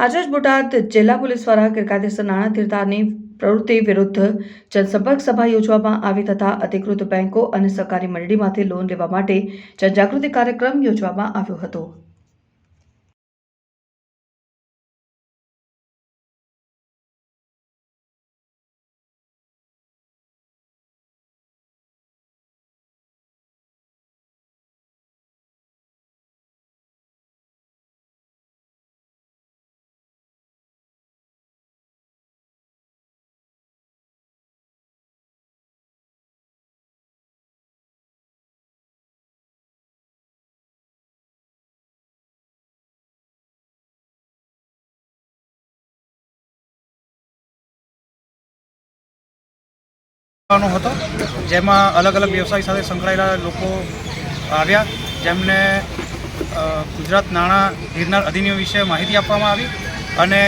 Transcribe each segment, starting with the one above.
આજે જ બોટાદ જિલ્લા પોલીસ દ્વારા ગેરકાયદેસર નાણાં તીરધારની પ્રવૃત્તિ વિરુદ્ધ જનસંપર્ક સભા યોજવામાં આવી તથા અધિકૃત બેંકો અને સહકારી મંડળીમાંથી લોન લેવા માટે જનજાગૃતિ કાર્યક્રમ યોજવામાં આવ્યો હતો. હતો. જેમાં અલગ અલગ વ્યવસાય સાથે સંકળાયેલા લોકો આવ્યા. જેમને ગુજરાત નાણાં ગિરનાર અધિનિયમ વિશે માહિતી આપવામાં આવી અને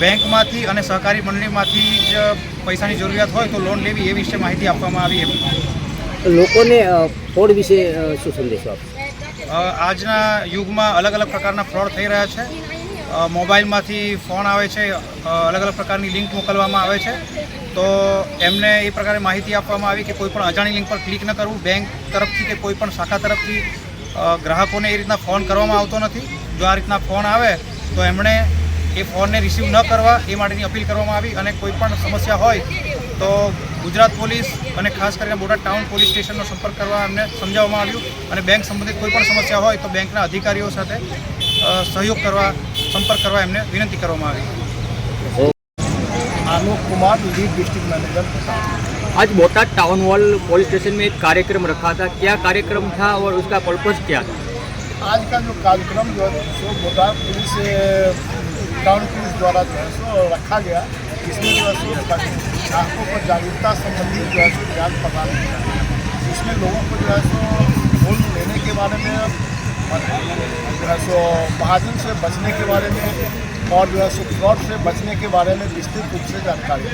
બેંકમાંથી અને સહકારી મંડળીમાંથી જ પૈસાની જરૂરિયાત હોય તો લોન લેવી એ વિશે માહિતી આપવામાં આવી એમ. લોકોને ફ્રોડ વિશે શું સંદેશો આજના યુગમાં અલગ અલગ પ્રકારના ફ્રોડ થઈ રહ્યા છે. મોબાઈલમાંથી ફોન આવે છે અલગ અલગ પ્રકારની લિંક મોકલવામાં આવે છે. તો એમને એ પ્રકારે માહિતી આપવામાં આવી કે કોઈપણ અજાણી લિંક પર ક્લિક ન કરવું. બેંક તરફથી કે કોઈપણ શાખા તરફથી ગ્રાહકોને એ રીતના ફોન કરવામાં આવતો નથી. જો આ રીતના ફોન આવે, તો એમણે એ ફોનને રિસીવ ન કરવા એ માટેની અપીલ કરવામાં આવી. અને કોઈ પણ સમસ્યા હોય, તો ગુજરાત પોલીસ અને ખાસ કરીને બોટાદ ટાઉન પોલીસ સ્ટેશનનો સંપર્ક કરવા એમને સમજાવવામાં આવ્યું. અને બેંક સંબંધિત કોઈપણ સમસ્યા હોય, તો બેંકના અધિકારીઓ સાથે સહયોગ કરવા, સંપર્ક કરવા એમને વિનંતી કરવામાં આવી. Alok Kumar lead district manager. आज Botad town hall police station में एक कार्यक्रम रखा था। क्या कार्यक्रम था और उसका पर्पज क्या था? आज का जो कार्यक्रम जो है सो बोटाद पुलिस टाउन पुलिस द्वारा जो है सो रखा गया। इसमें जो है सो ग्राहकों को जागरूकता संबंधी जो है सो ज्ञान प्रदान किया इसमें लोगों को जो है सो लोन लेने के बारे में जो है सो महाजन से बचने के बारे में और जो है सो फ्रॉड से बचने के बारे में विस्तृत रूप से जानकारी।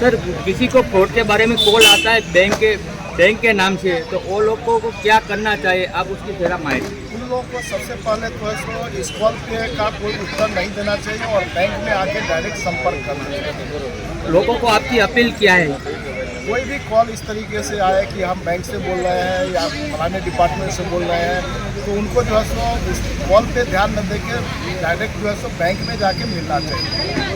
सर किसी को फ्रॉड के बारे में कॉल आता है बैंक के बैंक के नाम से तो वो लोगों को क्या करना चाहिए? आप उसकी जरा माहिती उन लोगों को सबसे पहले तो है सो इस कॉल पे का कोई उत्तर नहीं देना चाहिए और बैंक में आके डायरेक्ट संपर्क करना चाहिए। लोगों को आपकी अपील क्या है? कोई भी कॉल इस तरीके से आए कि हम बैंक से बोल रहे हैं या फलाने डिपार्टमेंट से बोल रहे हैं तो उनको जो है सो उस कॉल पे ध्यान न देकर डायरेक्ट जो है सो बैंक में जाके मिलना चाहिए।